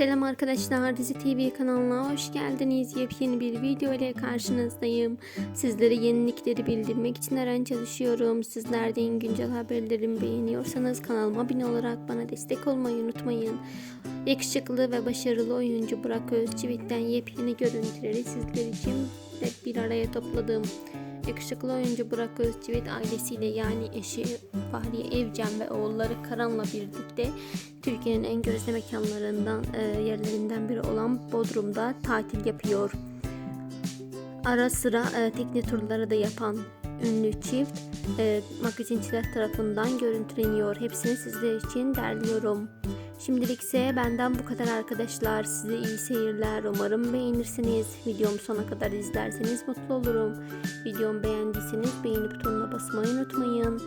Selam arkadaşlar, Dizi TV kanalına hoş geldiniz. Yepyeni bir video ile karşınızdayım. Sizlere yenilikleri bildirmek için her an çalışıyorum. Sizler de en güncel haberlerimi beğeniyorsanız kanalıma abone olarak bana destek olmayı unutmayın. Yakışıklı ve başarılı oyuncu Burak Özçivit'ten yepyeni görüntüleri sizler için hep bir araya topladım. Yakışıklı oyuncu Burak Özçivit ailesiyle yani eşi Fahriye Evcen ve oğulları Karan'la birlikte Türkiye'nin en gözde mekanlarından e, yerlerinden biri olan Bodrum'da tatil yapıyor. Ara sıra e, tekne turları da yapan ünlü çift e, magazinciler tarafından görüntüleniyor. Hepsini sizler için derliyorum. Şimdilik ise benden bu kadar arkadaşlar. Size iyi seyirler. Umarım beğenirsiniz. Videomu sona kadar izlerseniz mutlu olurum. Videomu beğendiyseniz beğeni butonuna basmayı unutmayın.